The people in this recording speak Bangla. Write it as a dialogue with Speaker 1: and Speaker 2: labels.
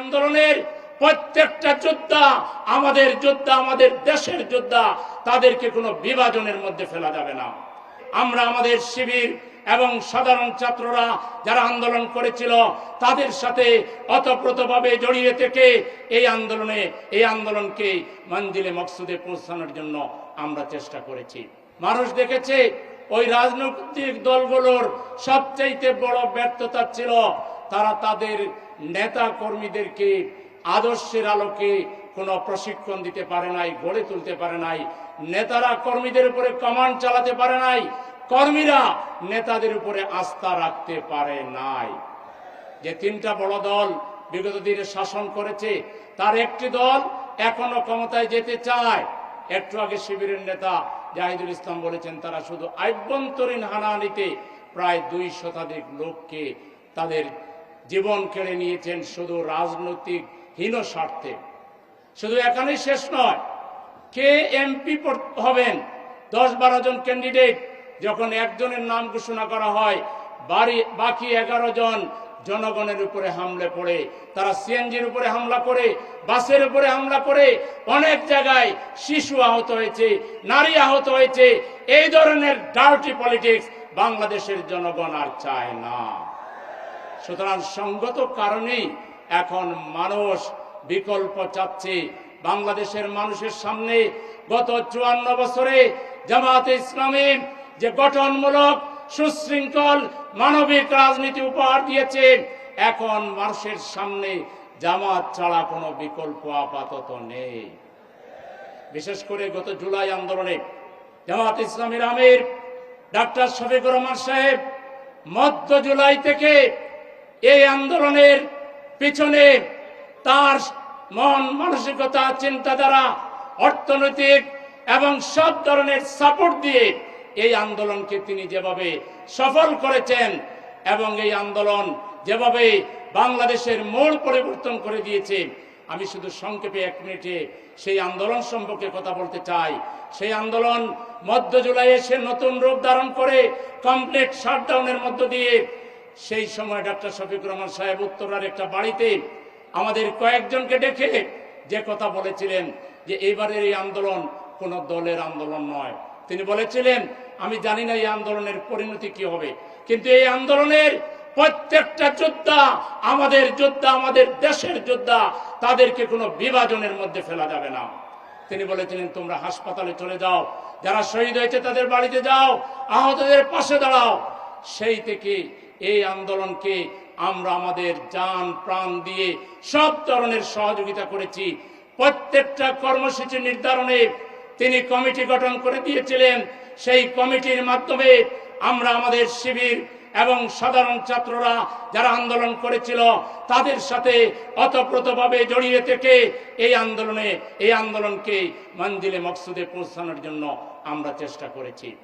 Speaker 1: আন্দোলনের প্রত্যেকটা যোদ্ধা, আমাদের যোদ্ধা, আমাদের দেশের যোদ্ধা, তাদেরকে কোনো বিভাজনের মধ্যে ফেলা যাবে না। আমরা আমাদের শিবির এবং সাধারণ ছাত্ররা যারা আন্দোলন করেছিল, তাদের সাথে অতপ্রতভাবে জড়িয়ে থেকে এই আন্দোলনে, এই আন্দোলনকে মঞ্জিলে, মকসুদে পৌঁছানোর জন্য আমরা চেষ্টা করেছি। মানুষ দেখেছে, ওই রাজনৈতিক দলগুলোর সবচাইতে বড় ব্যর্থতা ছিল, তারা তাদের নেতা কর্মীদেরকে আদর্শের আলোকে কোনো প্রশিক্ষণ দিতে পারে নাই, গড়ে তুলতে পারে নাই, নেতারা কর্মীদের উপরে কমান্ড চালাতে পারে নাই, কর্মীরা নেতাদের উপরে আস্থা রাখতে পারে নাই। যে তিনটা বড় দল বিগত দিনে শাসন করেছে, তার একটি দল এখনও ক্ষমতায় যেতে চায়। একটু আগে শিবিরের নেতা জাহিদুল ইসলাম বলেছেন, তারা শুধু আভ্যন্তরীণ হানাহানিতে প্রায় দুই শতাধিক লোককে তাদের জীবন কেড়ে নিয়েছেন শুধু রাজনৈতিক হীন স্বার্থে। শুধু এখানেই শেষ নয়, কে এমপি হবেন? দশ বারো জন ক্যান্ডিডেট যখন একজনের নাম ঘোষণা করা হয়, বাড়ি বাকি এগারো জন জনগণের উপরে হামলে পড়ে, তারা সিএনজির উপরে হামলা করে, বাসের উপরে হামলা করে, অনেক জায়গায় শিশু আহত হয়েছে, নারী আহত হয়েছে, এই ধরনের ডার্টি পলিটিক্স বাংলাদেশের জনগণ আর চায় না। সুতরাং সঙ্গত কারণেই এখন মানুষ বিকল্প চাচ্ছে। বাংলাদেশের মানুষের সামনে গত চুয়ান্ন বছরে জামাতে ইসলামের যে গঠনমূলক সুশৃঙ্খল মানবিক রাজনীতি উপহার দিয়েছে, এখন মানুষের সামনে জামাত ছাড়া কোনো বিকল্প আপাতত নেই। বিশেষ করে গত জুলাই আন্দোলনে জামাত ইসলামের আমির ডাক্তার শফিকুর রহমান সাহেব মধ্য জুলাই থেকে এই আন্দোলনের পিছনে তার মন মানসিকতা, চিন্তাধারা, অর্থনৈতিক এবং সব ধরনের সাপোর্ট দিয়ে এই আন্দোলনকে তিনি যেভাবে সফল করেছেন এবং এই আন্দোলন যেভাবে বাংলাদেশের মোড় পরিবর্তন করে দিয়েছে, আমি শুধু সংক্ষেপে এক মিনিটে সেই আন্দোলন সম্পর্কে কথা বলতে চাই। সেই আন্দোলন মধ্য জুলাই এসে নতুন রূপ ধারণ করে কমপ্লিট শাটডাউনের মধ্য দিয়ে সেই সময় ডাক্তার শফিকুর রহমান সাহেব উত্তরার একটা বাড়িতে আমাদের কয়েকজনকে ডেকে যে কথা বলেছিলেন যে এবারের এই আন্দোলন কোন দলের আন্দোলন নয়। তিনি বলেছিলেন, আমি জানি না এই আন্দোলনের পরিণতি কি হবে, কিন্তু এই আন্দোলনের প্রত্যেকটা যোদ্ধা, আমাদের যোদ্ধা, আমাদের দেশের যোদ্ধা, তাদেরকে কোনো বিভাজনের মধ্যে ফেলা যাবে না। তিনি বলেছিলেন, তোমরা হাসপাতালে চলে যাও, যারা শহীদ হয়েছে তাদের বাড়িতে যাও, আহতদের পাশে দাঁড়াও। সেই থেকে এই আন্দোলনকে আমরা আমাদের যান প্রাণ দিয়ে সব ধরনের সহযোগিতা করেছি। প্রত্যেকটা কর্মসূচি নির্ধারণে তিনি কমিটি গঠন করে দিয়েছিলেন। সেই কমিটির মাধ্যমে আমরা আমাদের শিবির এবং সাধারণ ছাত্ররা যারা আন্দোলন করেছিল, তাদের সাথে অতপ্রতভাবে জড়িয়ে থেকে এই আন্দোলনে, এই আন্দোলনকে মঞ্জিলে মকসুদে পৌঁছানোর জন্য আমরা চেষ্টা করেছি।